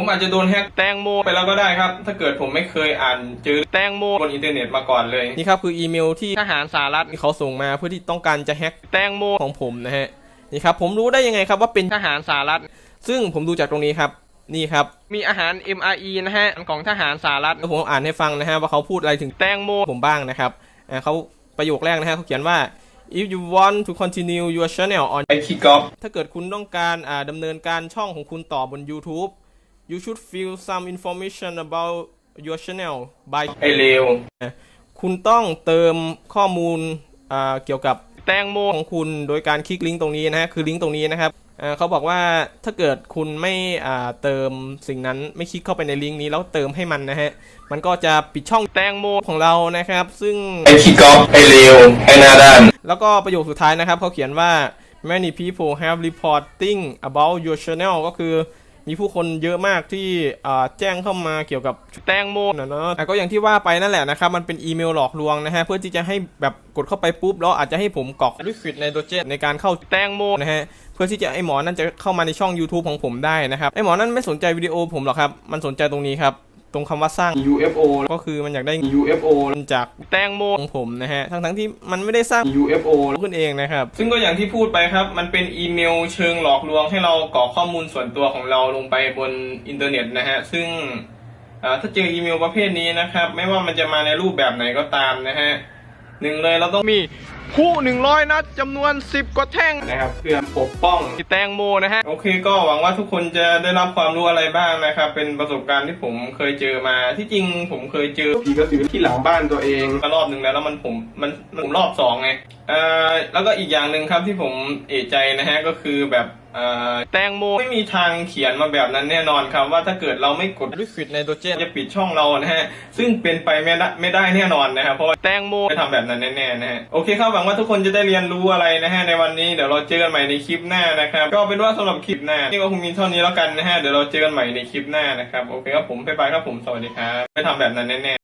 ผมอาจจะโดนแฮกแตงโมไปแล้วก็ได้ครับ ถ้าเกิดผมไม่เคยอ่านเจอแตงโมบนอินเทอร์เน็ตมาก่อนเลย นี่ครับคืออีเมลที่ทหารสหรัฐเขาส่งมาเพื่อที่ต้องการจะแฮกแตงโมของผมนะฮะ นี่ครับผมรู้ได้ยังไงครับว่าเป็นทหารสหรัฐ ซึ่งผมดูจากตรงนี้ครับ นี่ครับ มีอาหาร MRE นะฮะของทหารสหรัฐแล้วผมอ่านให้ฟังนะฮะว่าเขาพูดอะไรถึงแตงโมผมบ้างนะครับอ่าเขาประโยคแรกนะฮะเขาเขียนว่า if you want to continue your channel on I kick off ถ้าเกิดคุณต้องการอ่าดำเนินการช่องของคุณต่อบน YouTube you should fill some information about your channel by ไอเลวคุณต้องเติมข้อมูลอ่าเกี่ยวกับแตงโมของคุณโดยการคลิกลิงก์ตรงนี้นะฮะคือลิงก์ตรงนี้นะครับอ่าเขาบอกว่าถ้าเกิดคุณไม่อ่าเติมสิ่งนั้นไม่คลิกเข้าไปในลิงก์นี้แล้วเติมให้มันนะฮะ มันก็จะปิดช่องแตงโมของเรานะครับ ซึ่งไอ้ขี้ก๊อฟไอ้เลวไอ้หน้าด้านแล้วก็ประโยคสุดท้ายนะครับเขาเขียนว่า many people have reporting about your channel ก็คือ มีผู้คนเยอะมากที่แจ้งเข้ามาเกี่ยวกับแตงโมนะเนาะแต่ก็อย่างที่ว่าไปนั่นแหละนะครับ มันเป็นอีเมลหลอกลวงนะฮะ เพื่อที่จะให้แบบกดเข้าไปปุ๊บแล้วอาจจะให้ผมกรอกลิควิดไนโตรเจนในการเข้าแตงโมนะฮะเพื่อที่จะไอหมอนั่นจะเข้ามาในช่อง YouTube ของผมได้นะครับ ไอหมอนั่นไม่สนใจวิดีโอผมหรอกครับ มันสนใจตรงนี้ครับ ตรงคำว่าสร้าง UFO ก็คือมันอยากได้ UFO จากแตงโมของผมนะฮะ ทั้งทั้งๆที่มันไม่ได้สร้าง UFO ขึ้นเองนะครับ ซึ่งก็อย่างที่พูดไปครับ มันเป็นอีเมลเชิงหลอกลวงให้เรากรอกข้อมูลส่วนตัวของเราลงไปบนอินเทอร์เน็ตนะฮะ ซึ่งอ่าถ้าเจออีเมลประเภทนี้นะครับ ไม่ว่ามันจะมาในรูปแบบไหนก็ตามนะฮะหนึ่งเลยเราต้องมี คู่หนึ่งร้อยนัดจำนวน 10 กว่าแท่งนะครับเพื่อปกป้องแตงโมนะฮะ โอเคก็หวังว่าทุกคนจะได้รับความรู้อะไรบ้างนะครับ เป็นประสบการณ์ที่ผมเคยเจอมา ที่จริงผมเคยเจอผีกระสือที่หลังบ้านตัวเองมารอบหนึ่งแล้วแล้วมันผมมันมันผมรอบสองไง เอ่อแล้วก็อีกอย่างหนึ่งครับที่ผมเอะใจนะฮะก็คือแบบเอ่อแตงโมไม่มีทางเขียนมาแบบนั้นแน่นอนครับ ว่าถ้าเกิดเราไม่กดลิควิดไนโตรเจนจะปิดช่องเรานะฮะซึ่งเป็นไปไม่ได้ไม่ได้แน่นอนนะครับเพราะว่าแตงโมไม่ทำแบบนั้นแน่ๆนะฮะโอเคครับหวังว่าทุกคนจะได้เรียนรู้อะไรนะฮะในวันนี้เดี๋ยวเราเจอกันใหม่ในคลิปหน้านะครับก็เป็นว่าสำหรับคลิปหน้านี่ก็คงมีเท่านี้แล้วกันนะฮะเดี๋ยวเราเจอกันใหม่ในคลิปหน้านะครับโอเคครับผมบ๊ายบายครับผมสวัสดีครับไม่ทำแบบนั้นแน่ๆ